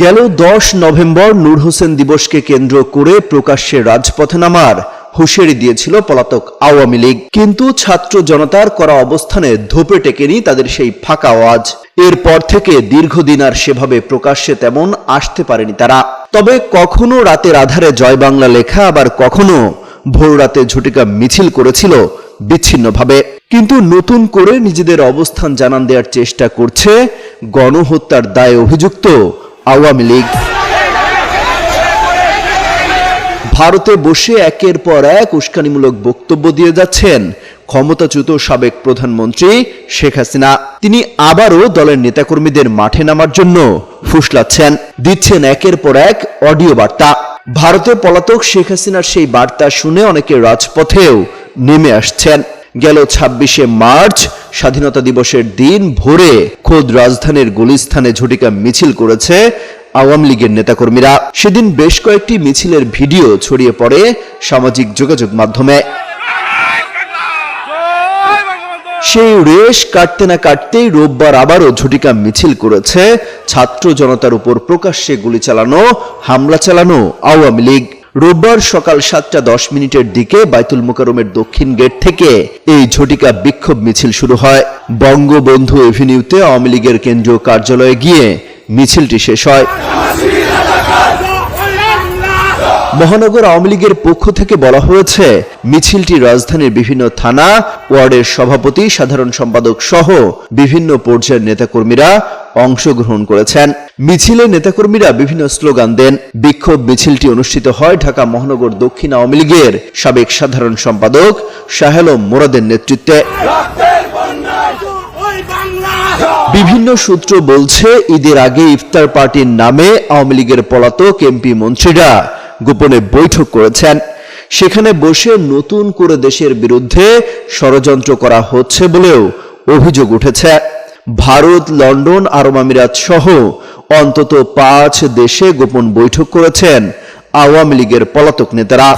গেল দশ নভেম্বর নূর হোসেন দিবসকে কেন্দ্র করে প্রকাশ্যে রাজপথে নামার হুঁশিয়ারি দিয়েছিল পলাতক আওয়ামী লীগ। কিন্তু ছাত্র জনতার করা অবস্থানে ধোপে টেকেনি তাদের সেই ফাঁকা আওয়াজ। এরপর থেকে দীর্ঘদিন আর সেভাবে প্রকাশ্যে তেমন আসতে পারেনি তারা। তবে কখনো রাতের আধারে জয় বাংলা লেখা, আবার কখনো ভোর রাতে ঝটিকা মিছিল করেছিল বিচ্ছিন্নভাবে। কিন্তু নতুন করে নিজেদের অবস্থান জানান দেওয়ার চেষ্টা করছে গণহত্যার দায়ে অভিযুক্ত আওয়ামী লীগ। ভারতে বসে একের পর এক উস্কানিমূলক বক্তব্য দিয়ে যাচ্ছেন ক্ষমতাচ্যুত সাবেক প্রধানমন্ত্রী শেখ হাসিনা। তিনি আবারও দলের নেতাকর্মীদের মাঠে নামার জন্য ফুসলাচ্ছেন, দিচ্ছেন একের পর এক অডিও বার্তা। ভারতে পলাতক শেখ হাসিনার সেই বার্তা শুনে অনেকে রাজপথেও নেমে আসছেন। গেল ছাব্বিশে মার্চ, স্বাধীনতা দিবসের দিন ভোরে খোদ রাজধানীর গুলিস্থানে ঝটিকা মিছিল করেছে আওয়ামী লীগের নেতাকর্মীরা। সেদিন বেশ কয়েকটি মিছিলের ভিডিও ছড়িয়ে পড়ে সামাজিক যোগাযোগ মাধ্যমে। সেই রেশ কাটতে না কাটতেই রোববার আবারও ঝটিকা মিছিল করেছে। ছাত্র জনতার উপর প্রকাশ্যে গুলি চালানো, হামলা চালানো আওয়ামী লীগ। রোববার সকাল সাতটা দশ মিনিটের দিকে বাইতুল মোকারমের দক্ষিণ গেট থেকে এই ঝটিকা বিক্ষোভ মিছিল শুরু হয়। বঙ্গবন্ধু এভিনিউতে আওয়ামী লীগের কেন্দ্রীয় কার্যালয়ে গিয়ে মিছিলটি শেষ হয়। মহানগর আওয়ামী লীগের পক্ষ থেকে বলা হয়েছে, মিছিলটি রাজধানীর বিভিন্ন থানা, ওয়ার্ডের সভাপতি, সাধারণ সম্পাদক সহ বিভিন্ন পর্যায়ের নেতাকর্মীরা অংশগ্রহণ করেছেন। মিছিলে নেতাকর্মীরা বিভিন্ন স্লোগান দেন। বিক্ষোভ মিছিলটি অনুষ্ঠিত হয় ঢাকা মহানগর দক্ষিণ আওয়ামী লীগের সাবেক সাধারণ সম্পাদক শাহেলম মোরাদের নেতৃত্বে। বিভিন্ন সূত্র বলছে, ঈদের আগে ইফতার পার্টির নামে আওয়ামী লীগের পলাতক এমপি মন্ত্রীরা গোপনে বৈঠক করেছেন। সেখানে বসে নতুন করে দেশের বিরুদ্ধে ষড়যন্ত্র করা হচ্ছে বলেও অভিযোগ উঠেছে। ভারত, লন্ডন, আরব আমিরাত সহ অন্তত পাঁচ দেশে গোপন বৈঠক করেছেন আওয়ামী লীগের পলাতক নেতারা।